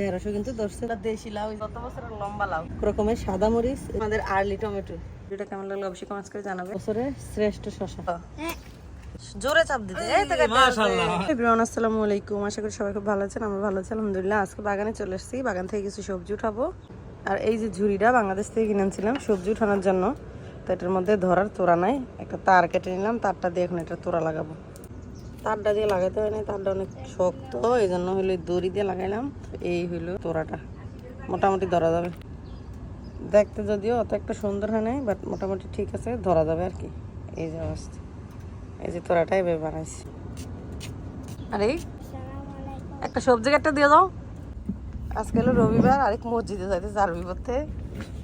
ঢেঁড়সও কিন্তু ধরছে। দেশি লাউ গত বছরের লম্বা লাউ। রকমের সাদা মরিচ আমাদের আর্লি টমেটো। ভিডিওটা কেমন লাগল অবশ্যই কমেন্টস করে জানাবে বছরের শ্রেষ্ঠ শশা জোরে চাপ দিতে। এভরিওয়ান আসসালামু আলাইকুম। আশা করি সবাই খুব ভালো আছেন আমরা ভালো আছি আলহামদুলিল্লাহ। আজকে বাগানে চলে এসেছি। বাগান থেকে কিছু সবজি উঠাবো। আর এই যে ঝুড়িটা বাংলাদেশ থেকে কিনেছিলাম সবজি উঠানোর জন্য। তো এটার মধ্যে ধরার তোরা নাই। একটা তার কেটে নিলাম তারটা দিয়ে এখন এটা তোরা লাগাবো। তারটা দিয়ে লাগাইতে হয় না তারটা অনেক শক্ত এই জন্য হইল দড়ি দিয়ে লাগাইলাম। এই হইল তোরাটা মোটামুটি ধরা যাবে। দেখতে যদিও অত একটা সুন্দর হয় নাই বাট মোটামুটি ঠিক আছে, ধরা যাবে আর কি। এই যে অবস্থা। এই যে তোরাটাই এভাবে বানাইছি। আরে, একটা সবজি কাটটা দিয়ে দাও আজকে হলো রবিবার, আরেক মসজিদে যাইতে চারবি করতে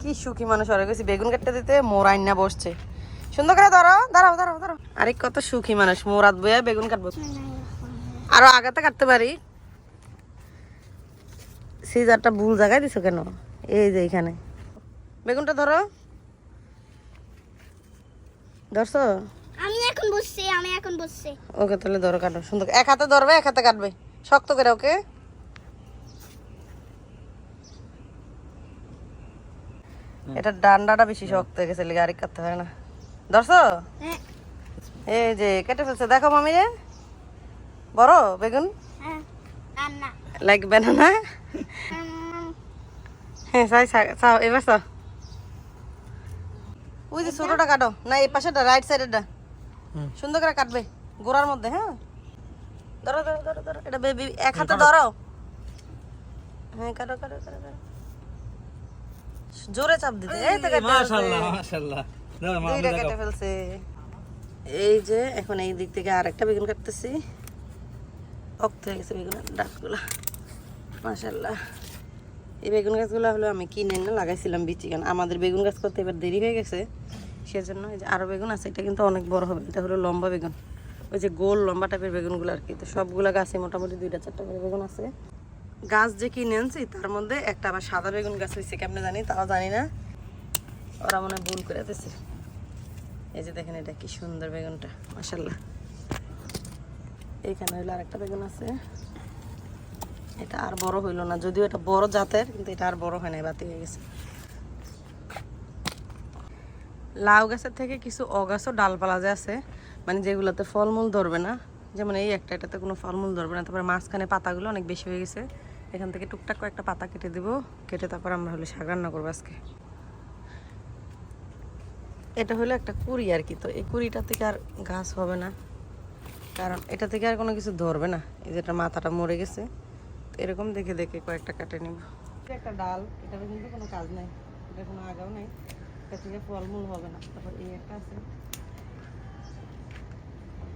কি সুখী মানুষ হয়ে গেছি বেগুন কাটতে দিতে, মোর আইনা বসছে। সুন্দর করে ধরো দাঁড়াও দাঁড়াও দাঁড়াও আরেক কত সুখী মানুষ মোরাত বইয়া বেগুন কাটবো। আরও আগাতে কাটতে পারি। সিজারটা ভুল জায়গায় দিছো কেন? এই যে এখানে বেগুনটা ধরো। ধরছো? আমি এখন বসছি আমি এখন বসছি। ওকে তাহলে ধরো কাটো। সুন্দর। এক হাতে ধরবে এক হাতে কাটবে। শক্ত করে ওকে? এটা ডান্ডাটা বেশি শক্ত হয়ে গেছে লেগে আরেক কাটতে হয় না। ধরছো? হ্যাঁ। এই যে কেটে ফেলছে দেখো মামি রে। বড় বেগুন? হ্যাঁ লাগবে না না? হ্যাঁ চাই চাও এবার চাও। ওই যে ছোটটা কাটো না এই পাশেটা রাইট সাইডেরটা সুন্দর করে কাটবে গোড়ার মধ্যে হ্যাঁ? ধরো ধরো ধরো ধরো এটা বেবি এক হাতে ধরো হ্যাঁ কাটো কাটো কাটো কাটো। জোরে চাপ দিতে এই তো কেটে মাশাআল্লাহ। দুইটা কেটে ফেলছে। এই যে এখন এই দিক থেকে আরেকটা বেগুন কাটতেছি। অক্ত হয়ে গেছে বেগুনের ডাকগুলা। মাশাল্লাহ এই বেগুন গাছগুলো হলো আমি কিনে না লাগাইছিলাম বিচি কারণ আমাদের বেগুন গাছ করতে এবার দেরি হয়ে গেছে। সেজন্য এই যে আরও বেগুন আছে এটা কিন্তু অনেক বড় হবে। এটা হলো লম্বা বেগুন। ওই যে গোল লম্বা টাইপের বেগুনগুলো আর কি। তো সবগুলা গাছে মোটামুটি দুইটা চারটা করে বেগুন আছে। গাছ যে কিনে আনছি তার মধ্যে একটা আবার সাদা বেগুন গাছ হয়েছে কেমনে জানি তাও জানি না। ওরা মনে হয় ভুল করে দিছে। এই যে দেখেন এটা কি সুন্দর বেগুনটা মাসাল্লাহ এইখানে হইল আরেকটা বেগুন আছে। এটা আর বড় হইল না, যদিও এটা বড় জাতের, কিন্তু এটা আর বড় হয় নাই, বাতি হয়ে গেছে। লাউ গাছের থেকে কিছু অগাছও ডালপালা যে আছে মানে যেগুলোতে ফলমূল ধরবে না, যেমন এই একটা, এটাতে কোনো ফলমূল ধরবে না, তারপরে মাঝখানে পাতাগুলো অনেক বেশি হয়ে গেছে। এখান থেকে টুকটাক কয়েকটা পাতা কেটে দিব, কেটে তারপর আমরা হলে শাক রান্না করব আজকে। এটা হলো একটা কুড়ি আর কি, তো এই কুড়িটা থেকে আর ঘাস হবে না। কারণ এটা থেকে আর কোনো কিছু ধরবে না, এই যেটা মাথাটা মরে গেছে। তো এরকম দেখে দেখে কয়েকটা কাটে নিব। একটা ডাল, এটাতে কিন্তু কোনো কাজ নাই, এটা কোনো আগাও নাই। এটা থেকে ফলমূল হবে না। তারপর এই একটা আছে।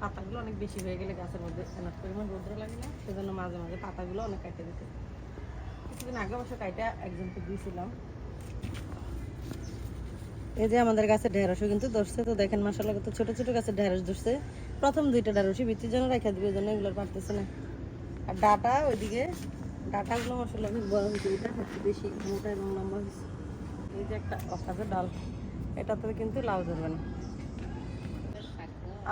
পাতাগুলো অনেক বেশি হয়ে গেলে গাছের মধ্যে এনার পরিমাণ রৌদ্র লাগে না, সেজন্য মাঝে মাঝে পাতাগুলো অনেক কাটে দিতে। কিছুদিন আগে অবশ্য কাইটা একজনকে দিয়েছিলাম। এই যে আমাদের গাছে ঢেঁড়সও কিন্তু ধরছে। তো দেখেন মাসাল্লাহ কত ছোট ছোট গাছে ঢেঁড়স ধরছে। প্রথম দুইটা ঢেঁড়সই বৃত্তির জন্য রেখে দিবে জন্য এগুলো পারতেছে না। আর ডাটা ওইদিকে, ডাটাগুলো মশলা অনেক বড় হয়েছে। এটা একটু বেশি মোটা এবং লম্বা হয়েছে। এই যে একটা অসাধু ডাল, এটাতে কিন্তু লাউ ধরবে না।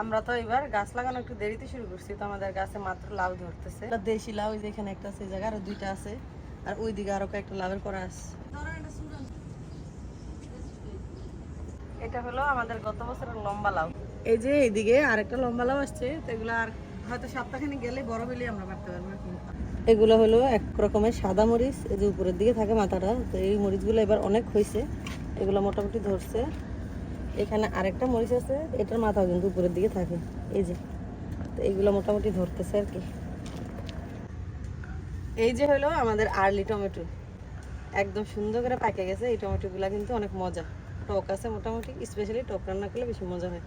আমরা তো এবার গাছ লাগানো একটু দেরিতে শুরু করছি, তো আমাদের গাছে মাত্র লাউ ধরতেছে। দেশি লাউ ওই যে এখানে একটা আছে, এই জায়গায় আরও দুইটা আছে। আর ওইদিকে আরও কয়েকটা লাভের করা আছে। এটা হলো আমাদের গত বছরের লম্বা লাউ। এই যে এইদিকে আরেকটা লম্বা লাউ আসছে, তো এগুলো আর হয়তো সপ্তাহখানি গেলে বড় হলে আমরা পারতে পারব এগুলো হলো এক রকমের সাদা মরিচ, এই যে উপরের দিকে থাকে মাথাটা, তো এই মরিচগুলো এবার অনেক হয়েছে, এগুলো মোটামুটি ধরছে। এখানে আরেকটা মরিচ আছে, এটার মাথাও কিন্তু উপরের দিকে থাকে, এই যে। তো এগুলো মোটামুটি ধরতেছে আর কি। এই যে হলো আমাদের আর্লি টমেটো, একদম সুন্দর করে পাকে গেছে, এই টমেটোগুলো কিন্তু অনেক মজা। টক আছে মোটামুটি স্পেশালি টক রান্না করলে বেশি মজা হয়।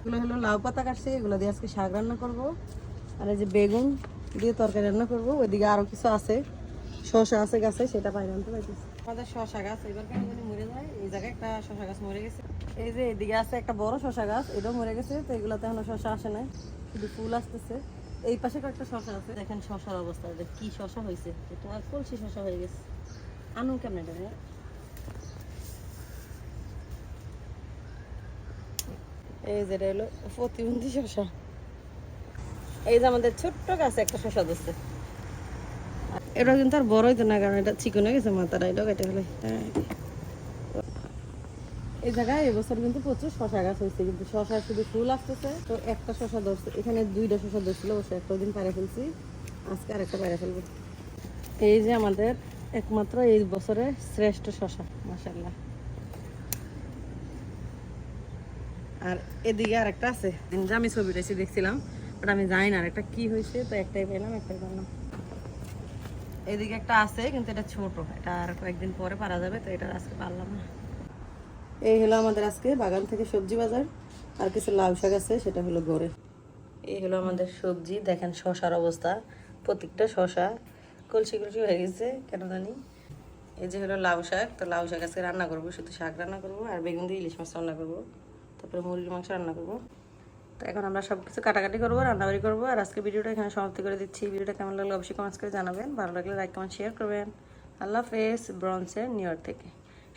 এগুলো হলো লাউ পাতা কাটছে, এগুলো দিয়ে আজকে শাক রান্না করব। আর এই যে বেগুন দিয়ে তরকারি রান্না করব, ওইদিকে আরও কিছু আছে। শসা আছে গাছে, সেটা পাই আনতে পাইতেছি আমাদের শসা গাছ, এবার কেন জানি মরে যায়। এই জায়গায় একটা শসা গাছ মরে গেছে। এই যে এদিকে আছে একটা বড় শসা গাছ, এটাও মরে গেছে, তো এগুলোতে এখনও শসা আসে নাই। শুধু ফুল আসতেছে। এই পাশে কয়েকটা শসা আছে। দেখেন শসার অবস্থা কি শসা হয়েছে। এটা কলসি শসা হয়ে গেছে। আনু কেমন রে? এই যেটা হলো প্রতিবন্ধী শসা। এই যে আমাদের ছোট্ট গাছে একটা শশা ধরছে। এটা কিন্তু আর বড় হইতো না, কারণ এটা চিকন গেছে মাথাটা, এটা কেটে ফেলে। হ্যাঁ। এই জায়গায় এবছর কিন্তু প্রচুর শশা গাছ হয়েছে, কিন্তু শশা শুধু ফুল আসতেছে। তো একটা শশা ধরছে, এখানে দুইটা শশা ধরছিল, অবশ্য একটা দিন পাড়ে ফেলছি, আজকে আরেকটা পাড়ে ফেলব। এই যে আমাদের একমাত্র এই বছরের শ্রেষ্ঠ শশা মাসাল্লাহ আর এদিকে আর একটা আছে, আমি ছবি টাইছি দেখছিলাম বাট আমি জানি না একটা কি হয়েছে, তো একটাই পেলাম একটাই পেলাম এদিকে একটা আছে, কিন্তু এটা ছোট, এটা আর কয়েকদিন পরে পারা যাবে, তো এটা আজকে পারলাম না। এই হলো আমাদের আজকে বাগান থেকে সবজি বাজার, আর কিছু লাউ শাক আছে, সেটা হলো গড়ে। এই হলো আমাদের সবজি, দেখেন শশার অবস্থা, প্রত্যেকটা শশা কলসি কলসি হয়ে গেছে, কেন জানি। এই যে হলো লাউ শাক, তো লাউ শাক আজকে রান্না করব, শুধু শাক রান্না করব আর বেগুন দিয়ে ইলিশ মাছ রান্না করব, তারপরে মুরগির মাংস রান্না করব। তো এখন আমরা সব কিছু কাটাকাটি করব, রান্নাবাড়ি করব, আর আজকে ভিডিওটা এখানে সমাপ্তি করে দিচ্ছি। ভিডিওটা কেমন লাগল অবশ্যই কমেন্টস করে জানাবেন, ভালো লাগলে লাইক কমেন্ট শেয়ার করবেন। আল্লাহ হাফেজ ব্রঞ্চের নিউ ইয়র্ক থেকে।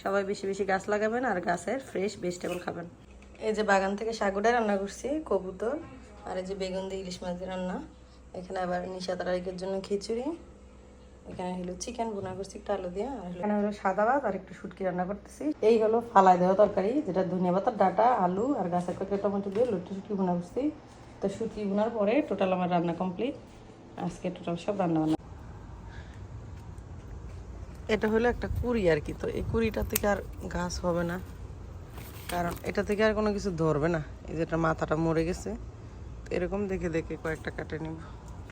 সবাই বেশি বেশি গাছ লাগাবেন আর গাছের ফ্রেশ ভেজিটেবল খাবেন। এই যে বাগান থেকে সাগুটা রান্না করছি, কবুতর, আর এই যে বেগুন দিয়ে ইলিশ মাছ রান্না। এখানে আবার নিশা তারিখের জন্য খিচুড়ি। এখানে হলো চিকেন বোনা করছি একটু আলু দিয়ে আর এখানে হলো সাদা ভাত আর একটু শুটকি রান্না করতেছি। এই হলো ফালাই দেওয়া তরকারি যেটা ধনিয়া পাতার ডাটা আলু আর গাছের কয়েকটা টমেটো দিয়ে লুটি শুটকি বোনা করছি। তো শুটকি বোনার পরে টোটাল আমার রান্না কমপ্লিট আজকে টোটাল সব রান্না বান্না এটা হলো একটা কুড়ি আর কি তো এই কুড়িটা থেকে আর ঘাস হবে না। কারণ এটা থেকে আর কোনো কিছু ধরবে না এই যেটা মাথাটা মরে গেছে। তো এরকম দেখে দেখে কয়েকটা কাটে নিব।